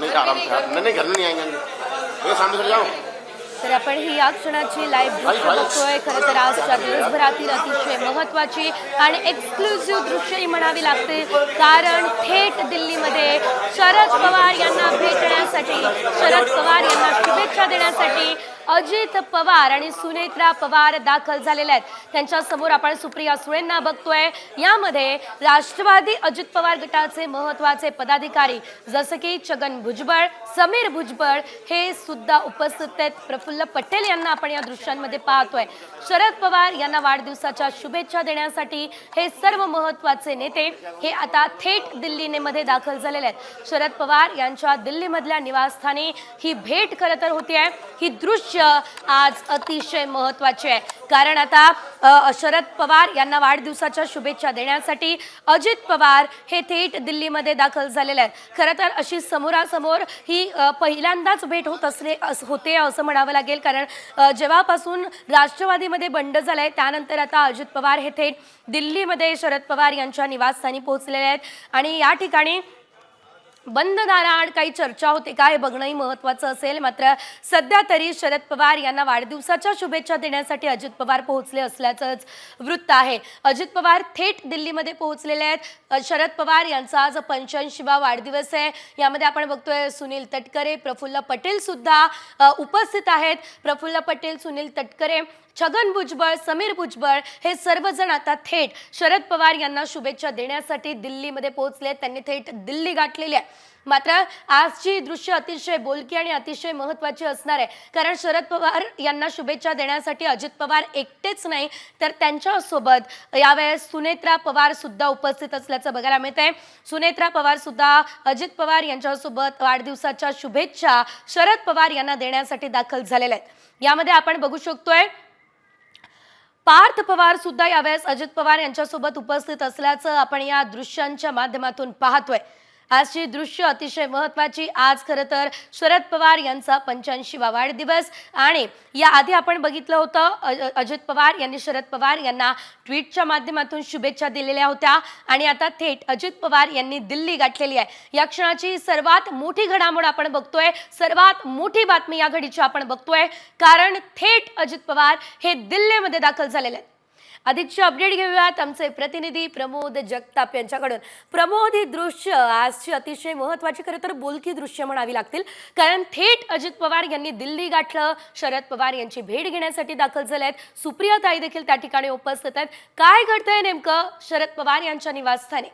नहीं आराम से नहीं नहीं घर में नहीं आएंगे ये सामने कर जाओ तर आपण ही या क्षणाची लाईव्ह दृश्य. बघतोय. खरं तर आजच्या दिवसभरातील अतिशय महत्वाची आणि एक्सक्लुझिव्ह दृश्यही म्हणावी लागते. कारण थेट दिल्लीमध्ये शरद पवार यांना भेटण्यासाठी शरद पवार यांना शुभेच्छा देण्यासाठी अजित पवार आणि सुनेत्रा पवार दाखल झालेल्या आहेत. त्यांच्यासमोर आपण सुप्रिया सुळेंना बघतोय. यामध्ये राष्ट्रवादी अजित पवार गटाचे महत्त्वाचे पदाधिकारी जसं की छगन भुजबळ समीर भुजबळ हे सुद्धा उपस्थित आहेत. प्रफुल्ल पटेल यांना आपण या दृश्यांमध्ये पाहतोय. शरद पवार यांना वाढदिवसाच्या शुभेच्छा देण्यासाठी हे सर्व महत्त्वाचे नेते हे आता थेट दिल्लीमध्ये दाखल झालेले आहेत. शरद पवार यांच्या दिल्लीमधल्या निवासस्थानी ही भेट खरं तर होती आहे ही दृश्य आज अतिशय महत्त्वाचे आहे. कारण आता शरद पवार यांना वाढदिवसाच्या शुभेच्छा देण्यासाठी अजित पवार हे थेट दिल्लीमध्ये दाखल झालेले आहेत. खरं तर अशी समोरासमोर ही पहिल्यांदाच भेट होत असणे होते असं म्हणावं लागेल. कारण जेव्हापासून राष्ट्रवादीमध्ये बंड झालं आहे त्यानंतर आता अजित पवार हे थेट दिल्लीमध्ये शरद पवार यांच्या निवासस्थानी पोहोचलेले आहेत. आणि या ठिकाणी बंद दाराआड काही चर्चा होते का हे बघणंही महत्त्वाचं असेल. मात्र सध्या तरी शरद पवार यांना वाढदिवसाच्या शुभेच्छा देण्यासाठी अजित पवार पोहोचले असल्याचंच वृत्त आहे. अजित पवार थेट दिल्लीमध्ये पोहोचलेले आहेत. शरद पवार यांचा आज पंच्याऐंशीवा वाढदिवस आहे. यामध्ये आपण बघतोय सुनील तटकरे प्रफुल्ल पटेल सुद्धा उपस्थित आहेत. प्रफुल्ल पटेल सुनील तटकरे छगन भुजबळ समीर भुजबळ हे सर्वजण आता थेट शरद पवार यांना शुभेच्छा देण्यासाठी दिल्लीमध्ये पोहोचले त्यांनी थेट दिल्ली गाठलेली आहे. मात्र आजची दृश्य अतिशय बोलकी आणि अतिशय महत्वाची असणार आहे. कारण शरद पवार यांना शुभेच्छा देण्यासाठी अजित पवार एकटेच नाही तर त्यांच्यासोबत यावेळेस सुनेत्रा पवार सुद्धा उपस्थित असल्याचं बघायला मिळत आहे सुनेत्रा पवार सुद्धा अजित पवार यांच्यासोबत वाढदिवसाच्या शुभेच्छा शरद पवार यांना देण्यासाठी दाखल झालेल्या आहेत. यामध्ये आपण बघू शकतोय पार्थ पवार सुद्धा यावेळेस अजित पवार यांच्यासोबत उपस्थित असल्याचं आपण या दृश्यांच्या माध्यमातून पाहतोय. आजची दृश्य अतिशय महत्वाची. आज खरं तर शरद पवार यांचा पंच्याऐंशीवा वाढदिवस. आणि याआधी आपण बघितलं होतं अजित पवार यांनी शरद पवार यांना ट्विटच्या माध्यमातून शुभेच्छा दिलेल्या होत्या. आणि आता थेट अजित पवार यांनी दिल्ली गाठलेली आहे. या क्षणाची सर्वात मोठी घडामोड आपण बघतोय. सर्वात मोठी बातमी या घडीची आपण बघतोय. कारण थेट अजित पवार हे दिल्लीमध्ये दाखल झालेले आहेत. अधिकचे अपडेट घेऊयात. आमचे प्रतिनिधी प्रमोद जगताप यांच्याकडून. प्रमोद ही दृश्य आजची अतिशय महत्वाची खरं तर बोलकी दृश्य म्हणावी लागतील. कारण थेट अजित पवार यांनी दिल्ली गाठलं. शरद पवार यांची भेट घेण्यासाठी दाखल झाले आहेत सुप्रिया ताई देखील त्या ठिकाणी उपस्थित आहेत. काय घडतंय नेमकं? शरद पवार यांच्या निवासस्थानी.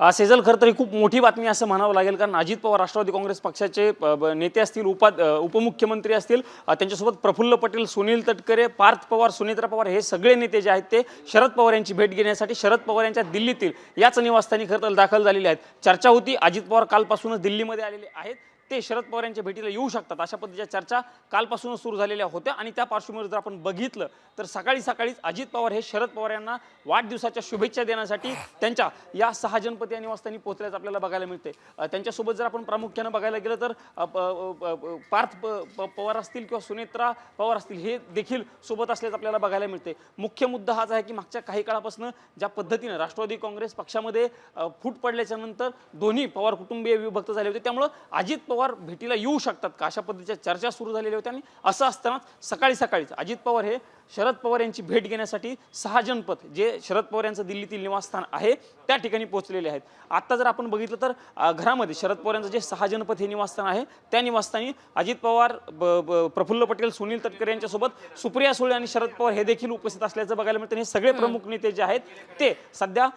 सेजल खरं तर ही खूप मोठी बातमी असं म्हणावं लागेल कारण अजित पवार राष्ट्रवादी काँग्रेस पक्षाचे नेते असतील उपा उपमुख्यमंत्री असतील त्यांच्यासोबत प्रफुल्ल पटेल सुनील तटकरे पार्थ पवार सुनेत्रा पवार हे सगळे नेते जे आहेत ते शरद पवार यांची भेट घेण्यासाठी शरद पवार यांच्या दिल्लीतील याच निवासस्थानी खरं तर दाखल झालेले आहेत. चर्चा होती अजित पवार कालपासूनच दिल्लीमध्ये आलेले आहेत. ते शरद पवार यांच्या भेटीला येऊ शकतात. अशा पद्धतीच्या चर्चा कालपासूनच सुरू झालेल्या होत्या आणि त्या पार्श्वभूमीवर जर आपण बघितलं तर सकाळी सकाळीच अजित पवार हे शरद पवार यांना वाढदिवसाच्या शुभेच्छा देण्यासाठी त्यांच्या या सहा जनपती या निवासस्थानी पोहोचल्याचं आपल्याला बघायला मिळते त्यांच्यासोबत जर आपण प्रामुख्यानं बघायला गेलं तर प- प- पार्थ प- प- पवार असतील किंवा सुनेत्रा पवार असतील हे देखील सोबत असल्याचं आपल्याला बघायला मिळते मुख्य मुद्दा हाच आहे की मागच्या काही काळापासून ज्या पद्धतीनं राष्ट्रवादी काँग्रेस पक्षामध्ये फूट पडल्याच्या नंतर दोन्ही पवार कुटुंबीय विभक्त झाले होते. त्यामुळं अजित पवार भेटीला येऊ शकतात का? अशा पद्धतीच्या चर्चा सुरू झालेल्या होत्या आणि असं असतानाच सकाळी सकाळीच अजित पवार हे शरद पवार यांची भेट घेण्यासाठी सहा जनपद जे शरद पवार यांचं दिल्लीतील निवासस्थान आहे त्या ठिकाणी पोहोचलेले आहेत. आता जर आपण बघितलं तर घरामध्ये शरद पवार यांचं जे सहा जनपद हे निवासस्थान आहे त्या निवासस्थानी अजित पवार प्रफुल्ल पटेल सुनील तटकरे यांच्यासोबत सुप्रिया सुळे आणि शरद पवार हे देखील उपस्थित असल्याचं बघायला मिळतं. हे सगळे प्रमुख नेते जे आहेत ते सध्या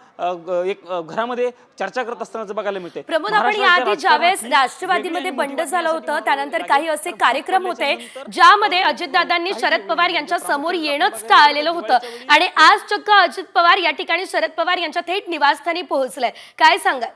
एक घरामध्ये चर्चा करत असतानाचं बघायला मिळते प्रमोद आपण याआधी ज्यावेळेस राष्ट्रवादीमध्ये बंड झालं होतं. त्यानंतर काही असे कार्यक्रम होते ज्यामध्ये अजितदादांनी शरद पवार यांच्या समोर येणंच टाळलेलं होतं. आणि आज चक्क अजित पवार या ठिकाणी शरद पवार यांच्या थेट निवासस्थानी पोहोचलंय. काय सांगा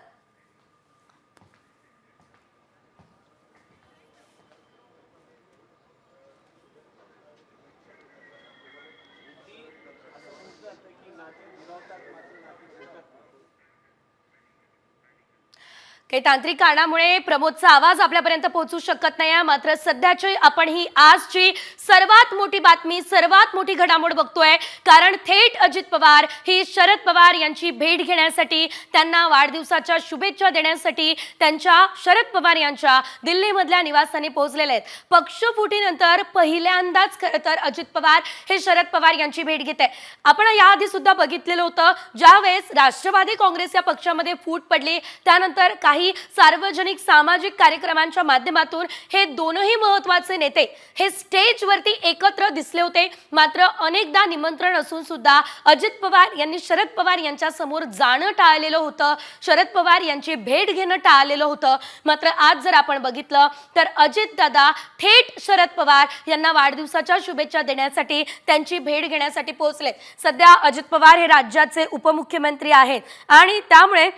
हे तांत्रिक कारणामुळे प्रमोदचा आवाज आपल्यापर्यंत पोहोचू शकत नाही मात्र सध्याची आपण ही आजची सर्वात मोठी बातमी सर्वात मोठी घडामोड बघतोय. कारण थेट अजित पवार ही शरद पवार यांची भेट घेण्यासाठी त्यांना वाढदिवसाच्या शुभेच्छा देण्यासाठी त्यांच्या शरद पवार यांच्या दिल्लीमधल्या निवासस्थानी पोहोचलेले आहेत. पक्षफुटीनंतर पहिल्यांदाच खरं तर अजित पवार हे शरद पवार यांची भेट घेत आहे. आपण याआधी सुद्धा बघितलेलं होतं ज्यावेळेस राष्ट्रवादी काँग्रेस या पक्षामध्ये फूट पडली त्यानंतर काही काही सार्वजनिक सामाजिक कार्यक्रमांच्या माध्यमातून हे दोनही महत्त्वाचे नेते हे स्टेजवरती एकत्र दिसले होते. मात्र अनेकदा निमंत्रण असून सुद्धा अजित पवार यांनी शरद पवार यांच्या समोर जाणं टाळलेलं होतं. शरद पवार यांची भेट घेणं टाळलेलं होतं. मात्र आज जर आपण बघितलं तर अजित दादा थेट शरद पवार यांना वाढदिवसाच्या शुभेच्छा देण्यासाठी त्यांची भेट घेण्यासाठी पोहोचले सध्या अजित पवार हे राज्याचे उपमुख्यमंत्री आहेत आणि त्यामुळे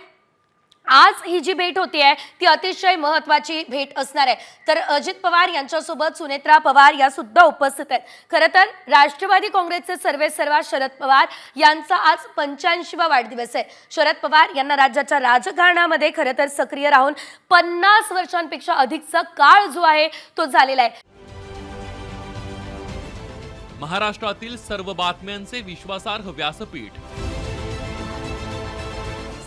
आज ही जी भेट होती आहे ती अतिशय महत्वाची भेट असणार आहे. तर अजित पवार यांच्यासोबत सुनेत्रा पवार या सुद्धा उपस्थित आहेत. खरं तर राष्ट्रवादी काँग्रेसचे सर्वे सर्वा शरद पवार यांचा आज पंच्याऐंशीवा वाढदिवस आहे. शरद पवार यांना राज्याच्या राजकारणामध्ये खरं तर सक्रिय राहून पन्नास वर्षांपेक्षा अधिकचा काळ जो आहे तो झालेला आहे. महाराष्ट्रातील सर्व बातम्यांचे विश्वासार्ह व्यासपीठ.